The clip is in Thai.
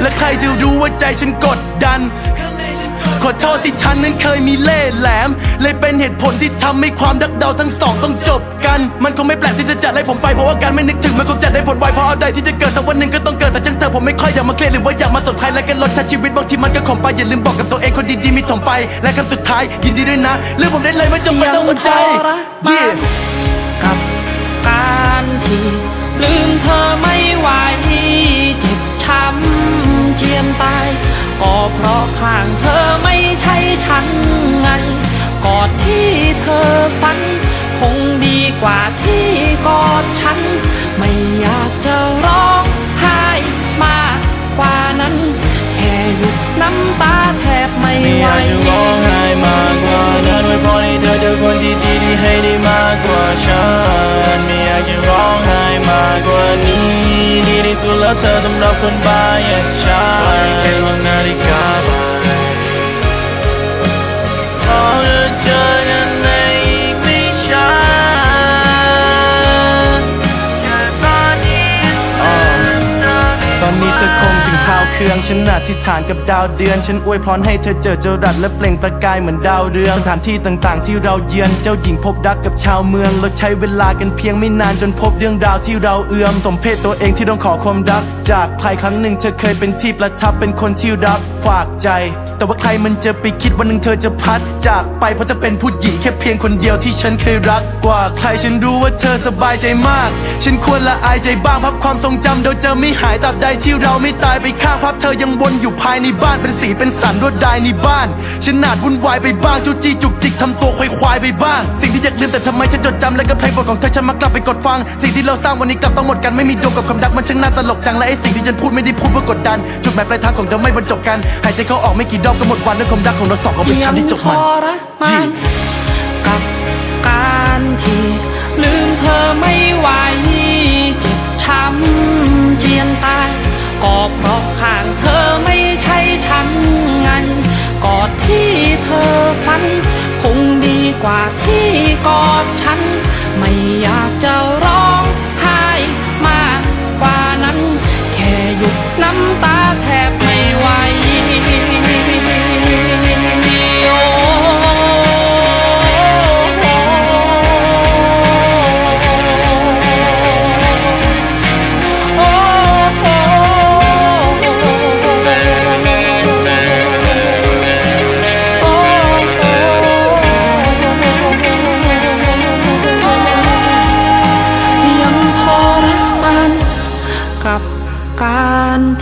และใครจะรู้ว่าใจฉันกดดัน ขอโทษที่ฉันนั้นเคยมีเล่ห์แหลม เลยเป็นเหตุผลที่ทำให้ความรักเราทั้งสองต้องจบกัน มันคงไม่แปลกที่จะจัดให้ผมไปเพราะว่าการไม่นึกถึงมันคงจะได้ผลไวเพราะอะไรที่จะเกิดสักวันหนึ่งก็ต้องเกิดแต่ช่างเธอผมไม่ค่อยอยากมาเคลียร์หรือว่าอยากมาสนใครและกันลดชัชีวิตบางทีมันก็ขมไปอย่าลืมบอกกับตัวเองคนดีๆมีถมไป และคำสุดท้ายยินดีด้วยนะเรื่องผมได้เลยไม่จำเป็นต้องหัวใจยังกับการที่ลืมเธอไม่ไหวเจ็บ ข้างเธอไม่ใช่ฉันไง กอดที่เธอฝัน คงดีกว่าที่กอดฉัน ไม่อยากจะร้องไห้มากกว่านั้น แค่หยุดน้ำตาแทบไม่ไม่ไหอวยากจะร้องไห้มากกว่านั้นไว้พอให้เธอเจอคนที่ดีที่ให้ได้มากกว่าฉันไม่อยากจะร้องไห้มากกว่านี้ดีที่สุดแล้วเธอสำหรับคนบ้าอย่างฉันแค่มองนาฬิกาไปเรา ฉันอธิษฐานกับดาวเดือน ฉันอวยพรให้เธอเจอเจรัดและเปล่งประกายเหมือนดาวเรืองสถานที่ต่างๆ ที่เราเยือนเจ้าหญิงพบรักกับชาวเมืองเราใช้เวลากันเพียงไม่นานจนพบเรื่องราวที่เราเอื้อม สมเพศตัวเองที่ต้องขอความรัก จากใครครั้งหนึ่งเธอเคยเป็นที่ประทับเป็นคนที่รับฝากใจ แต่ว่าใครมันจะไปคิดวันหนึ่งเธอจะพัด จากไปเพราะเธอเป็นผู้หญิงแค่เพียงคนเดียวที่ฉันเคยรักกว่าใครฉันรู้ว่าเธอสบายใจมาก ฉันควรละอายใจบ้างภาพความทรงจำเราจะไม่หายตราบใดที่เราไม่ตายไปข้างภาพเธออยังวนอยู่ภายในบ้านเป็นสีเป็นสันรวดลายในบ้าน ฉันนาดวุ่นวายไปบ้างจูจี้จุกจิกทำตัวควายควายไปบ้าง สิ่งที่อยากลืมแต่ทำไมฉันจดจำและก็เพลงบทของเธอฉันมากลับไปกดฟัง สิ่งที่เราสร้างวันนี้กลับต้องหมดกันไม่มีดวงกับความรักมันช่างน่าตลกจังและไอ้สิ่งที่ฉันพูดไม่ได้พูดเพื่อกดดัน จุดหมายปลายทางของเราไม่บรรจบกันหายใจเข้าออกไม่กี่รอบก็หมดวันด้วยความรักของเราสองก็เป็นฉันที่จบมันยังทรมานกับการที่ลืมเธอไม่ไหวเจ็บช้ำเจียนตาย ก็เพราะข้างเธอไม่ใช่ฉันไงกอดที่เธอฝัน คงดีกว่าที่กอดฉัน ไม่อยากจะ